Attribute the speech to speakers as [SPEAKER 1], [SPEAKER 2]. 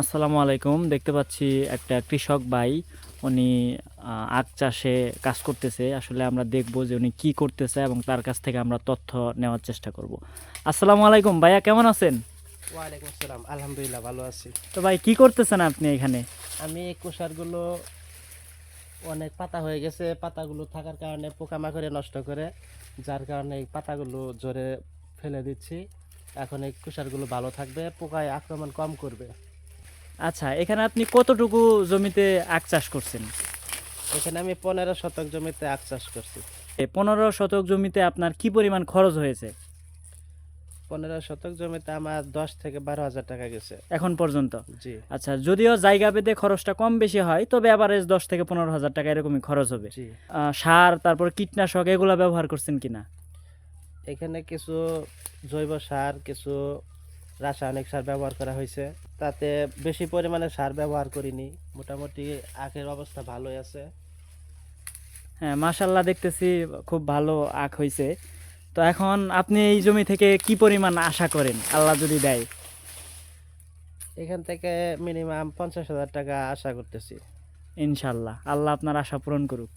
[SPEAKER 1] আসসালামু আলাইকুম। দেখতে পাচ্ছি একটা কৃষক ভাই উনি আখ চাষে কাজ করতেছে। আসলে আমরা দেখব যে উনি কি করতেছে এবং তার কাছ থেকে আমরা তথ্য নেওয়ার চেষ্টা করব। আসসালামু আলাইকুম ভাইয়া কেমন আছেন?
[SPEAKER 2] ওয়ালাইকুম আসসালাম। আলহামদুলিল্লাহ ভালো আছি।
[SPEAKER 1] তো ভাই কি করতেছেন আপনি এখানে?
[SPEAKER 2] আমি কুষারগুলো অনেক পাতা হয়ে গেছে। পাতাগুলো থাকার কারণে পোকামাকড়ে নষ্ট করে যার কারণে এই পাতাগুলো জোরে ফেলে দিচ্ছি। এখন এই কুষারগুলো ভালো থাকবে পোকায় আক্রমণ কম করবে।
[SPEAKER 1] আচ্ছা এখানে আপনি কতটুকু জমিতে আখ চাষ করছেন?
[SPEAKER 2] এখানে আমি পনেরো শতক জমিতে আখ চাষ করছি।
[SPEAKER 1] পনেরো শতক জমিতে আপনার কি পরিমাণ খরচ হয়েছে?
[SPEAKER 2] পনেরো শতক জমিতে আমার দশ থেকে বারো হাজার টাকা গেছে।
[SPEAKER 1] এখন পর্যন্ত?
[SPEAKER 2] জি।
[SPEAKER 1] আচ্ছা যদিও জায়গা ভেদে খরচটা কম বেশি হয় তবে অ্যাভারেজ দশ থেকে পনেরো হাজার টাকা এরকমই খরচ হবে।
[SPEAKER 2] জি।
[SPEAKER 1] সার তারপর কীটনাশক এগুলা ব্যবহার করছেন কিনা?
[SPEAKER 2] এখানে কিছু জৈব সার কিছু রাসায়নিক সার ব্যবহার করা হয়েছে। তাতে বেশি পরিমাণে সার ব্যবহার করিনি। মোটামুটি আখের অবস্থা ভালোই আছে।
[SPEAKER 1] হ্যাঁ মাশাল্লাহ দেখতেছি খুব ভালো আখ হয়েছে তো এখন আপনি এই জমি থেকে কি পরিমাণ আশা করেন? আল্লাহ যদি দেয়।
[SPEAKER 2] এখান থেকে মিনিমাম পঞ্চাশ হাজার টাকা আশা করতেছি।
[SPEAKER 1] ইনশাল্লাহ আল্লাহ আপনার আশা পূরণ করুক।